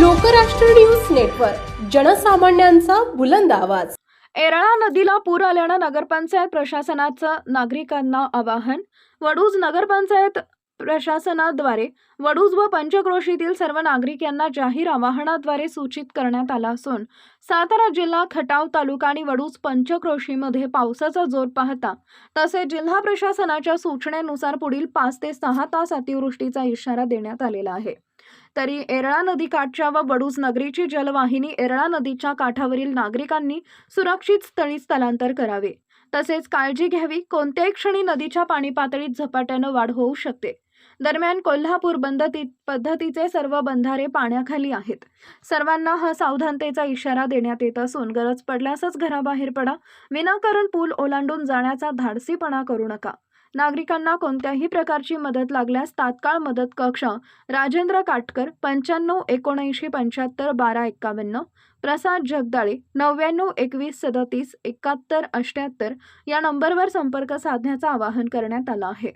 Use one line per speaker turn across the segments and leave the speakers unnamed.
Lokrashtra news network जनसामान्यांचा बुलंद आवाज.
येरळा नदीला पूर आल्यानं नगरपंचायत प्रशासनाचं नागरिकांना आवाहन. वडूज नगरपंचायत प्रशासनाद्वारे वडूज व पंचक्रोशीतील सर्व नागरिक यांना जाहीर आवाहनाद्वारे सूचित करण्यात आला असून सातारा जिल्हा खटाव तालुका आणि वडूज पंचक्रोशीमध्ये पावसाचा जोर पाहता तसेच जिल्हा प्रशासनाच्या सूचनेनुसार पुढील पाच ते सहा तास अतिवृष्टीचा इशारा देण्यात आलेला आहे. तरी येरळा नदीकाठच्या व बडूज नगरीची जलवाहिनी एरळा नदीच्या काठावरील नागरिकांनी सुरक्षित स्थळी स्थलांतर करावे. तसेच काळजी घ्यावी. कोणत्याही क्षणी नदीच्या पाणी पातळीत झपाट्यानं वाढ होऊ शकते. दरम्यान कोल्हापूर बंद पद्धतीचे सर्व बंधारे पाण्याखाली आहेत. सर्वांना हा सावधानतेचा इशारा देण्यात येत असून गरज पडल्यासच घराबाहेर पडा. विनाकारण पूल ओलांडून जाण्याचा धाडसीपणा करू नका. नागरिकांना कोणत्याही प्रकारची मदत लागल्यास तात्काळ मदत कक्ष राजेंद्र काटकर पंच्याण्णव एकोणऐंशी पंच्याहत्तर बारा एक्कावन्न प्रसाद जगदाळे नव्याण्णव एकवीस सदतीस एकाहत्तर अठ्याहत्तर या नंबरवर संपर्क साधण्याचं आवाहन करण्यात आलं आहे.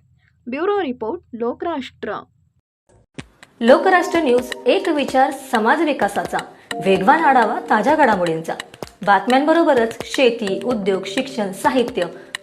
Bureau report Lokrashtra.
Lokrashtra news एक विचार समाज विकासाचा. वेगवान आढावा ताज्या घडामोडींचा. बातम्यांबरोबरच शेती उद्योग शिक्षण साहित्य